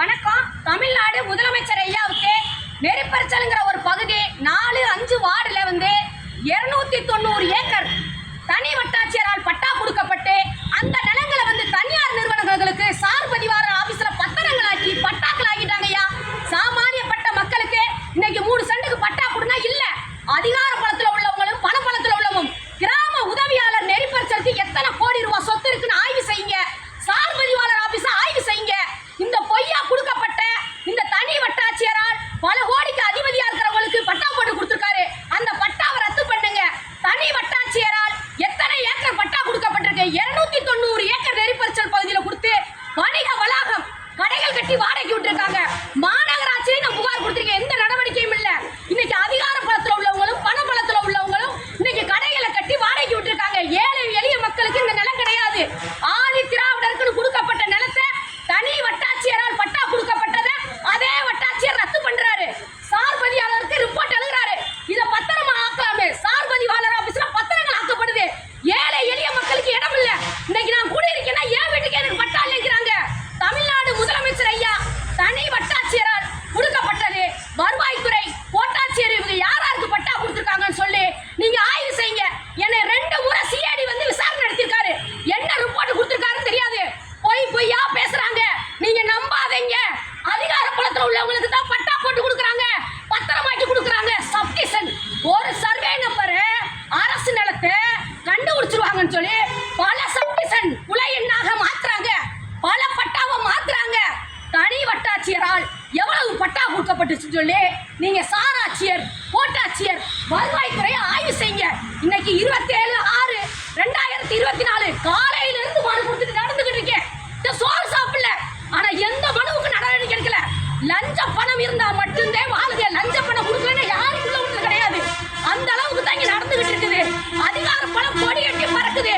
வணக்கம். தமிழ்நாடு முதலமைச்சர் ஐயாவுக்கு நெருப்பரிச்சலுங்கிற ஒரு பகுதி நாலு அஞ்சு வார்டுல வந்து இருநூத்தி தொண்ணூறு ஏக்கர் பல கோடிக்கு அதிபதியா இருக்கிறவங்களுக்கு பட்டா போட்டு கொடுத்துருக்காரு. அந்த பட்டாவை ரத்து பண்ணுங்க. தனி வட்டாட்சியரால் எத்தனை ஏக்கர் பட்டா கொடுக்கப்பட்டிருக்கு? இருநூத்தி தொண்ணூறு ஏக்கர் நெறிப்பரிசல் பகுதியில் கொடுத்து வணிக வளாகம் கடைகள் கட்டி வாடகை விட்டுருக்காங்க. மாநில வருவாய்த்துறை கோட்டாட்சியர் இவங்க யார் யாருக்கு பட்டா கொடுத்துருக்காங்கன்னு சொல்லி நீங்க ஆய்வு செய்யுங்க. என்னை ரெண்டு முறை சிஐடி வந்து விசாரணை நடத்திருக்காரு என்ன ரிப்போர்ட் கொடுத்துருக்காருன்னு தெரியாது. பொய் பொய்யா பேசுறாங்க. நீங்க நம்பாதீங்க. அதிகார பலத்துல உள்ளவங்களுக்கு தான் பட்டா போட்டு கொடுக்குறாங்க. பத்திரமாக்கி கொடுக்குறாங்க. சப்டிஷன் ஒரு சர்வே நம்பர் அரசு நிலத்தை கண்டுபிடிச்சிருவாங்கன்னு சொல்லி பல சப்டிஷன் தொடங்கப்பட்டுச்சுன்னு சொல்லி நீங்கள் சாராட்சியர் கோட்டாட்சியர் வருவாய்த்துறையை ஆய்வு செய்யுங்க. இன்னைக்கு இருபத்தேழு ஆறு ரெண்டாயிரத்தி இருபத்தி நாலு காலையிலேருந்து மனு கொடுத்துட்டு நடந்துக்கிட்டு இருக்கேன். இந்த சோறு சாப்பிடல. ஆனால் எந்த மனுவுக்கு நடவடிக்கை எடுக்கல. லஞ்ச பணம் இருந்தால் மட்டும்தான் வாழுங்க லஞ்ச பணம் கொடுக்கலன்னு யாருக்குள்ள ஒன்று கிடையாது. அந்த அளவுக்கு தான் இங்கே நடந்துக்கிட்டு இருக்குது. அதிகார பணம் கொடி கட்டி பறக்குது.